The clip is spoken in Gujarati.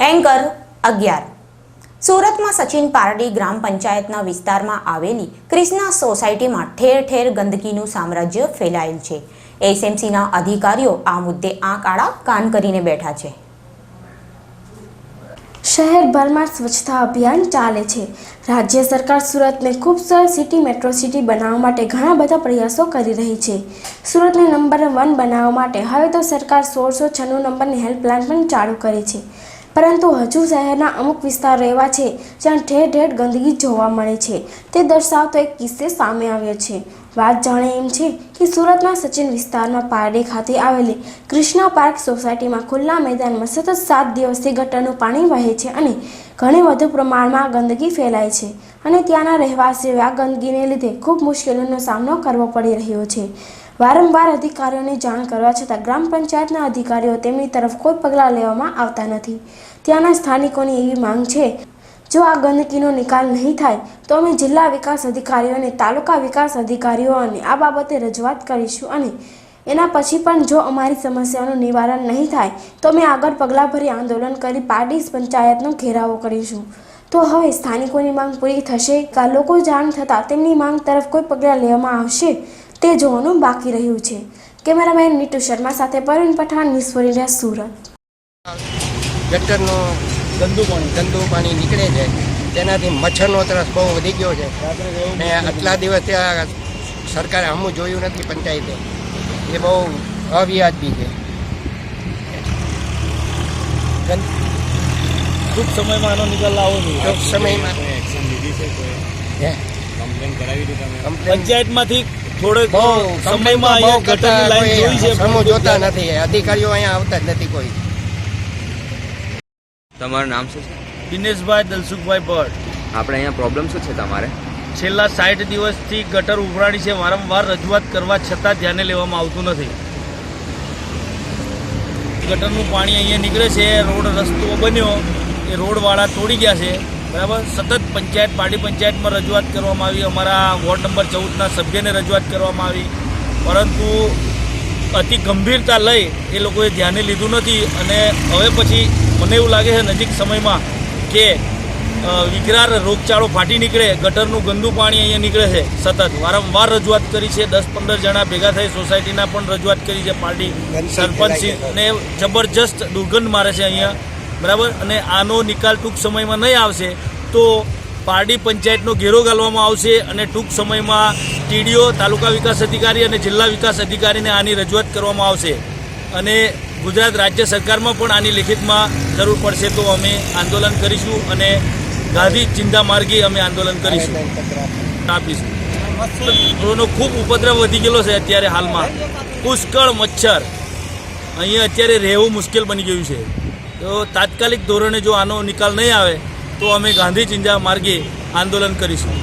એન્કર અગિયાર. સુરતમાં સચિન પારડી ગ્રામ પંચાયતના વિસ્તારમાં આવેલી ક્રિષ્ના સોસાયટીમાં ઠેર ઠેર ગંદકીનું સામ્રાજ્ય ફેલાયેલ છે. એસએમસીના અધિકારીઓ આ મુદ્દે આંખ આડા કાન કરીને બેઠા છે. શહેરભરમાં સ્વચ્છતા અભિયાન ચાલે છે. રાજ્ય સરકાર સુરતને ખૂબસૂરત સિટી મેટ્રો સિટી બનાવવા માટે ઘણા બધા પ્રયાસો કરી રહી છે. સુરતને નંબર વન બનાવવા માટે હવે તો સરકાર સોળસો છન્નું નંબરની હેલ્પલાઇન પણ ચાલુ કરી છે. પરંતુ હજુ શહેરના અમુક વિસ્તારો એવા છે, જ્યાં ઠેર ઠેર ગંદકી જોવા મળે છે. તે દર્શાવતો એક કિસ્સે સામે આવ્યો છે. વાત જાણે એમ છે કે સુરતના સચિન વિસ્તારમાં પારડી ખાતે આવેલી કૃષ્ણા પાર્ક સોસાયટીમાં ખુલ્લા મેદાનમાં સતત સાત દિવસથી ગટરનું પાણી વહે છે અને ઘણી વધુ પ્રમાણમાં ગંદકી ફેલાય છે અને ત્યાંના રહેવાસીઓ આ ગંદકીને લીધે ખૂબ મુશ્કેલીનો સામનો કરવો પડી રહ્યો છે. વારંવાર અધિકારીઓને જાણ કરવા છતાં ગ્રામ પંચાયતના અધિકારીઓ તેમની તરફ કોઈ પગલાં લેવામાં આવતા નથી. ત્યાંના સ્થાનિકોની એવી માંગ છે, જો આ ગંદકીનો નિકાલ નહીં થાય, તો અમે જિલ્લા વિકાસ અધિકારીઓ અને તાલુકા વિકાસ અધિકારીઓને આ બાબતે રજૂઆત કરીશું અને એના પછી પણ જો અમારી સમસ્યાનું નિવારણ નહીં થાય, તો અમે આગળ પગલાં ભરી આંદોલન કરી પારડી પંચાયતનો ઘેરાવો કરીશું. તો હવે સ્થાનિકોની માંગ પૂરી થશે? કા લોકો જાણ થતાં તેમની માંગ તરફ કોઈ પગલાં લેવામાં આવશે? તે જોવાનું બાકી રહ્યું છે. કેમેરામેન નીતુ શર્મા સાથે Parveen Pathan news for India Surat. ગટરનું ગંદુ પાણી ગંદુ પાણી નીકળે છે. તેનાથી મચ્છરનો ત્રાસ બહુ વધી ગયો છે. ને આટલા દિવસ આ સરકારે હમું જોયું નથી પંચાયતે. એ બહુ અવ્યાજબી છે. ટૂંક સમયમાં આનો નિકાલ લાવવો જોઈએ. ટૂંક સમયમાં. હે? કમ્પ્લેન પંચાયતમાંથી થોડોક સમયમાં અહીંયા ગટરની લાઈન જોઈ છે સમૂહ જોતા નથી. અધિકારીઓ અહીંયા આવતા જ નથી કોઈ. તમારું નામ શું છે? દિનેશભાઈ દલસુખભાઈ ભટ્ટ. આપણે અહીંયા પ્રોબ્લેમ શું છે તમારે? છેલ્લા સાઠ દિવસથી ગટર ઉભરાણી છે વારંવાર રજૂઆત કરવા છતાં ધ્યાને લેવામાં આવતું નથી. ગટરનું પાણી અહીંયા નીકળે છે રોડ રસ્તો બન્યો એ રોડવાળા તોડી ગયા છે. બરાબર? સતત પંચાયત પાડી પંચાયતમાં રજૂઆત કરવામાં આવી. અમારા વોર્ડ નંબર ચૌદના સભ્યને રજૂઆત કરવામાં આવી. પરંતુ અતિ ગંભીરતા લઈ એ લોકોએ ધ્યાને લીધું નથી. અને હવે પછી મને એવું લાગે છે નજીક સમયમાં કે વિકરાર રોગચાળો ફાટી નીકળે ગટરનું ગંદુ પાણી અહીંયા નીકળે છે સતત. વારંવાર રજૂઆત કરી છે. દસ પંદર જણા ભેગા થઈ સોસાયટીના પણ રજૂઆત કરી છે. પાર્ટી સરપંચ ને જબરજસ્ત દુર્ગંધ મારે છે અહીંયા. બરાબર? અને આનો નિકાલ ટૂંક સમયમાં નહીં આવશે, તો પારડી પંચાયતનો ઘેરો ગાલવામાં આવશે અને ટૂંક સમયમાં ટીડીઓ, તાલુકા વિકાસ અધિકારી અને જિલ્લા વિકાસ અધિકારીને આની રજૂઆત કરવામાં આવશે. અને ગુજરાત રાજ્ય સરકારમાં પણ આની લિખિતમાં જરૂર પડશે તો અમે આંદોલન કરીશું અને ગાંધી ચિંતા માર્ગે અમે આંદોલન કરીશું. આપીશું. નો ખૂબ ઉપદ્રવ વધી ગયેલો છે અત્યારે હાલમાં. પુષ્કળ મચ્છર. અહીંયા અત્યારે રહેવું મુશ્કેલ બની ગયું છે. તો તાત્કાલિક ધોરણે જો આનો નિકાલ નહીં આવે, તો અમે ગાંધી ચિંજા માર્ગે આંદોલન કરીશું.